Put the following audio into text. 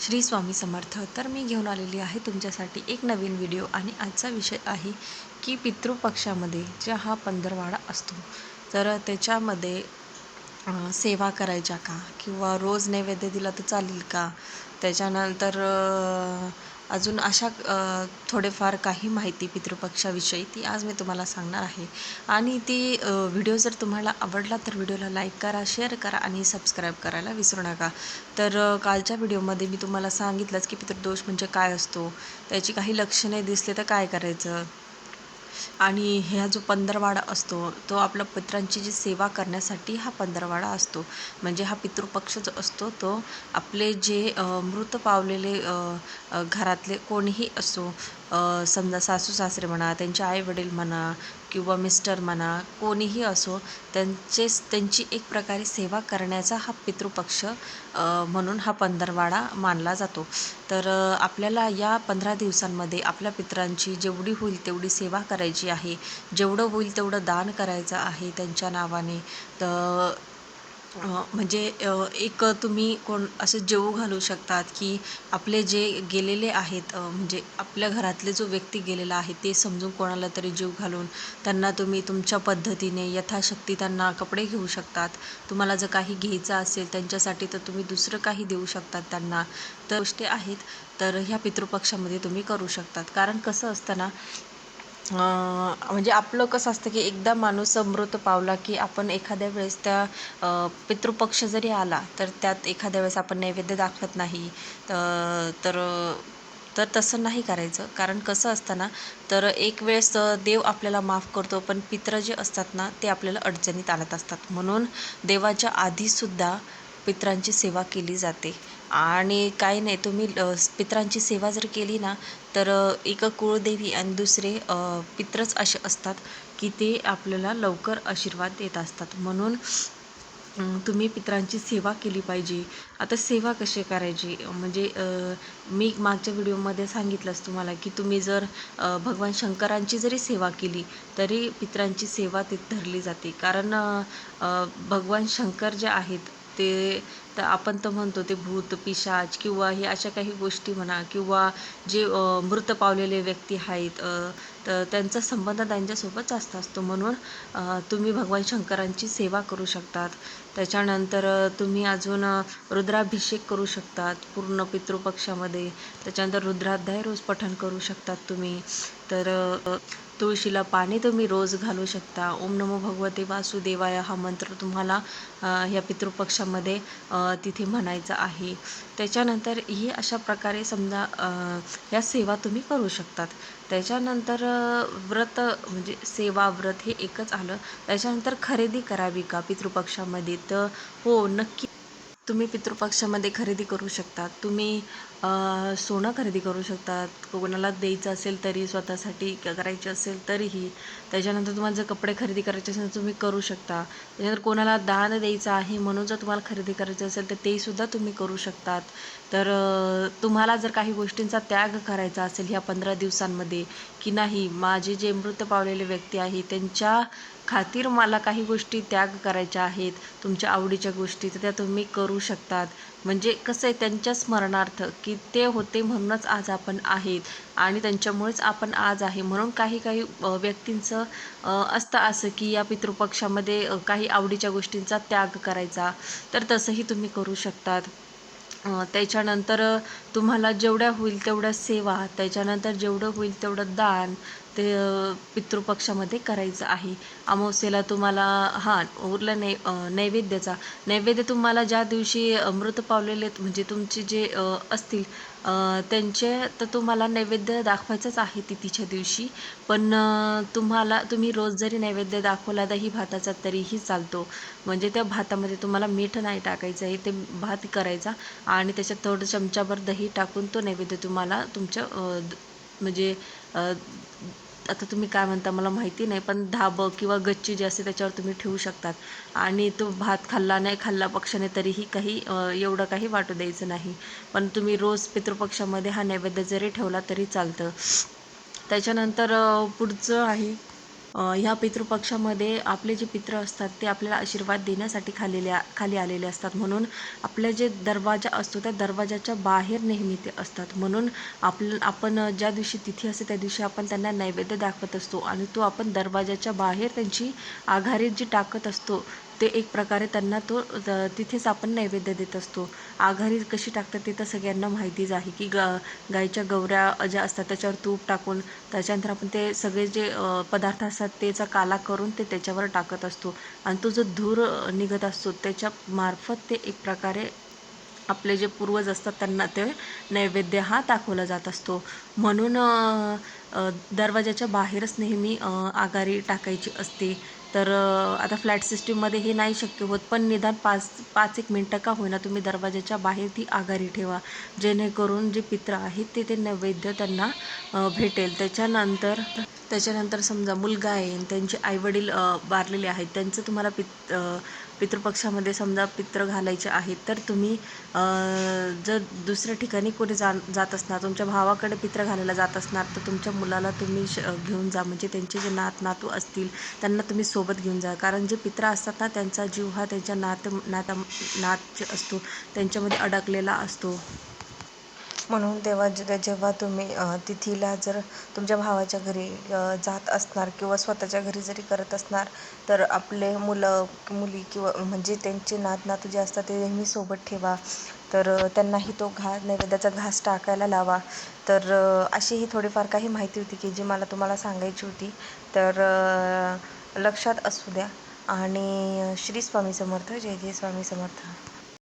श्री स्वामी समर्थ. तर मी घेऊन आलेली आहे तुमच्यासाठी एक नवीन व्हिडिओ आणि आजचा विषय आहे की पितृपक्षामध्ये जे हा पंधरवाडा असतो तर त्याच्यामध्ये सेवा करायच्या का? किंवा रोज नैवेद्य दिला तर चालेल का? त्याच्यानंतर अजून अशा थोडेफार काही माहिती पितृपक्षाविषयी ती आज मी तुम्हाला सांगणार आहे. आणि ती व्हिडिओ जर तुम्हाला आवडला तर व्हिडिओला लाईक करा शेअर करा आणि सबस्क्राईब करायला विसरू नका. तर कालच्या व्हिडिओमध्ये मी तुम्हाला सांगितलंच की पितृदोष म्हणजे काय असतो? त्याची काही लक्षणे दिसले तर काय करायचं? आणि ह्या जो पंधरवाडा असतो तो आपल्या पित्रांची जी सेवा करण्यासाठी हा पंधरवाडा असतो. म्हणजे हा पितृपक्ष जो असतो तो आपले जे मृत पावलेले घरातले कोणीही असो समजा सासू सासरे म्हणा त्यांचे आईवडील म्हणा किंवा मिस्टर म्हणा कोणीही असो त्यांचे त्यांची एक प्रकारे सेवा करण्याचा हा पितृपक्ष म्हणून हा पंधरवाडा मानला जातो. तर आपल्याला या पंधरा दिवसांमध्ये आपल्या पितरांची जेवढी होईल तेवढी सेवा करायची आहे. जेवढं होईल तेवढं दान करायचं आहे त्यांच्या नावाने. तर म्हणजे एक तुम्ही कोण असं जेवू घालू शकतात की आपले जे गेलेले आहेत म्हणजे आपल्या घरातले जो व्यक्ती गेलेला आहे ते समजून कोणाला तरी जीव घालून त्यांना तुम्ही तुमच्या पद्धतीने यथाशक्ती त्यांना कपडे घेऊ शकतात. तुम्हाला जर काही घ्यायचं असेल त्यांच्यासाठी तर तुम्ही दुसरं काही देऊ शकतात त्यांना. तर गोष्टी आहेत तर ह्या पितृपक्षामध्ये तुम्ही करू शकतात. कारण कसं असतं ना म्हणजे आपलं कसं असतं की एकदा माणूस मृत पावला की आपण एखाद्या वेळेस त्या पितृपक्ष जरी आला तर त्यात एखाद्या वेळेस आपण नैवेद्य दाखवत नाही. तर तर तसं नाही करायचं. कारण कसं असतं ना तर एक वेळेस देव आपल्याला माफ करतो पण पित्र जे असतात ना ते आपल्याला अडचणीत आणत असतात. म्हणून देवाच्या आधीसुद्धा पित्रांची सेवा केली जाते. आणि काही नाही तुम्ही अ, पित्रांची सेवा जर केली ना तर एक कुळदेवी आणि दुसरे पितरच पित्रच असे असतात की ते आपल्याला लवकर आशीर्वाद देत असतात. म्हणून तुम्ही पित्रांची सेवा केली पाहिजे. आता सेवा कशी करायची? म्हणजे मी मागच्या व्हिडिओमध्ये सांगितलंच तुम्हाला की तुम्ही जर भगवान शंकरांची जरी सेवा केली तरी पित्रांची सेवा ते धरली जाते. कारण भगवान शंकर जे आहेत ते तर आपण तर म्हणतो ते भूत पिशाच किंवा हे अशा काही गोष्टी म्हणा किंवा जे मृत पावलेले व्यक्ती आहेत तर त्यांचा संबंध त्यांच्यासोबत जास्त असतो. म्हणून तुम्ही भगवान शंकरांची सेवा करू शकतात. त्याच्यानंतर तुम्ही अजून रुद्राभिषेक करू शकतात पूर्ण पितृपक्षामध्ये. त्याच्यानंतर रुद्राध्याय रोज पठण करू शकतात तुम्ही. तर तुळशीला पाणी तुम्ही रोज घालू शकता. ओम नमो भगवते वासुदेवाय हा मंत्र तुम्हाला ह्या पितृपक्षामध्ये तिथे म्हणायचं आहे. त्याच्यानंतर ही अशा प्रकारे समजा ह्या सेवा तुम्ही करू शकतात. त्याच्यानंतर व्रत म्हणजे सेवा व्रत हे एकच आलं. त्याच्यानंतर खरेदी करावी का पितृपक्षामध्ये? तर हो नक्की तुम्ही पितृपक्षामध्ये खरेदी करू शकता तुम्ही सोनं खरेदी करू शकतात. कोणाला द्यायचं असेल तरी स्वतःसाठी क- करायची असेल तरीही. त्याच्यानंतर तुम्हाला जर कपडे खरेदी करायचे असेल तर तुम्ही करू शकता. त्याच्यानंतर कोणाला दान द्यायचं आहे म्हणून जर तुम्हाला खरेदी करायचं असेल तर तेसुद्धा तुम्ही करू शकतात. तर तुम्हाला जर काही गोष्टींचा त्याग करायचा असेल ह्या पंधरा दिवसांमध्ये की नाही माझे जे मृत पावलेले व्यक्ती आहे त्यांच्या खातीर मला काही गोष्टी त्याग करायच्या आहेत तुमच्या आवडीच्या गोष्टी तर त्या तुम्ही करू शकतात. म्हणजे कसं आहे त्यांच्या स्मरणार्थ की ते होते म्हणूनच आज आपण आहेत आणि त्यांच्यामुळेच आपण आज आहे. म्हणून काही काही व्यक्तींचं असतं असं की या पितृपक्षामध्ये काही आवडीच्या गोष्टींचा त्याग करायचा. तर तसंही तुम्ही करू शकतात. त्याच्यानंतर तुम्हाला जेवढ्या होईल तेवढ्या सेवा त्याच्यानंतर जेवढं होईल तेवढं दान ते पितृपक्षामध्ये करायचं आहे. अमावस्येला तुम्हाला हां उरला नै नैवेद्याचा. नैवेद्य तुम्हाला ज्या दिवशी मृत पावलेले म्हणजे तुमचे जे असतील त्यांचे तर तुम्हाला नैवेद्य दाखवायचंच आहे तिथीच्या दिवशी. पण तुम्हाला तुम्ही रोज जरी नैवेद्य दाखवला दही भाताचा तरीही चालतो. म्हणजे त्या भातामध्ये तुम्हाला मीठ नाही टाकायचं आहे ते भात करायचा आणि त्याच्यात थोडं चमचाभर दही टाकून तो नैवेद्य तुम्हाला तुमच्या म्हणजे आता तुम्ही काय म्हणता मला माहिती नाही पण धाबं किंवा गच्ची जी असते त्याच्यावर तुम्ही ठेवू शकतात. आणि तो भात खाल्ला नाही खाल्ला पक्षाने तरीही काही एवढं काही वाटू द्यायचं नाही. पण तुम्ही रोज पितृपक्षामध्ये हा नैवेद्य जरी ठेवला तरी चालतं. त्याच्यानंतर पुढचं आहे ह्या पितृपक्षामध्ये आपले जे पित्र असतात ते आपल्याला आशीर्वाद देण्यासाठी खालेल्या खाली आलेले असतात. म्हणून आपल्या जे दरवाजा असतो त्या दरवाजाच्या बाहेर नेहमी ते असतात. म्हणून आपलं आपण ज्या दिवशी तिथी असते त्या दिवशी आपण त्यांना नैवेद्य दाखवत असतो आणि तो आपण दरवाजाच्या बाहेर त्यांची आघारीत जी टाकत असतो ते एक प्रकारे त्यांना तो तिथेच आपण नैवेद्य देत असतो. आघाडी कशी टाकतात ते तर सगळ्यांना माहितीच आहे की ग गाईच्या गवऱ्या ज्या असतात त्याच्यावर तूप टाकून त्याच्यानंतर आपण ते सगळे जे पदार्थ असतात त्याचा काला करून ते त्याच्यावर टाकत असतो. आणि तो जो धूर निघत असतो त्याच्या मार्फत ते एक प्रकारे आपले जे पूर्वज असतात त्यांना ते नैवेद्य हा दाखवला जात असतो. म्हणून दरवाज्याच्या दरवाजाच्या बाहेरच नेहमी आघारी टाकायची असते. तर आता फ्लॅट सिस्टीममध्ये हे नाही शक्य होत पण निदान पाच पाच एक मिनटं का होईना तुम्ही दरवाजाच्या बाहेर ती आघाडी ठेवा. जेणेकरून जे पित्र आहेत ते ते नैवेद्य त्यांना भेटेल. त्याच्यानंतर त्याच्यानंतर समजा मुलगा आहे त्यांचे आईवडील बारलेले वारलेले आहेत त्यांचं तुम्हाला पित पितृपक्षामध्ये समजा पित्र घालायचे आहेत तर तुम्ही जर दुसऱ्या ठिकाणी कुठे जा जात असणार तुमच्या भावाकडे पित्र घालायला जात असणार तर तुमच्या मुलाला तुम्ही श घेऊन जा म्हणजे त्यांचे जे नात नातू असतील त्यांना तुम्ही सोबत घेऊन जा. कारण जे पित्र असतात ना त्यांचा जीव हा त्यांच्या नात नाता नात असतो त्यांच्यामध्ये अडकलेला असतो. म्हणून तेव्हा जे जेव्हा तुम्ही तिथीला जर तुमच्या भावाच्या घरी जात असणार किंवा स्वतःच्या घरी जरी करत असणार तर आपले मुलं मुली किंवा म्हणजे त्यांचे नात नातू जे असतात ते नेहमी सोबत ठेवा. तर त्यांनाही तो घास नैवेद्याचा घास टाकायला लावा. तर अशी ही थोडीफार काही माहिती होती की जी मला तुम्हाला सांगायची होती. तर लक्षात असू द्या. आणि श्री स्वामी समर्थ जय जय स्वामी समर्थ.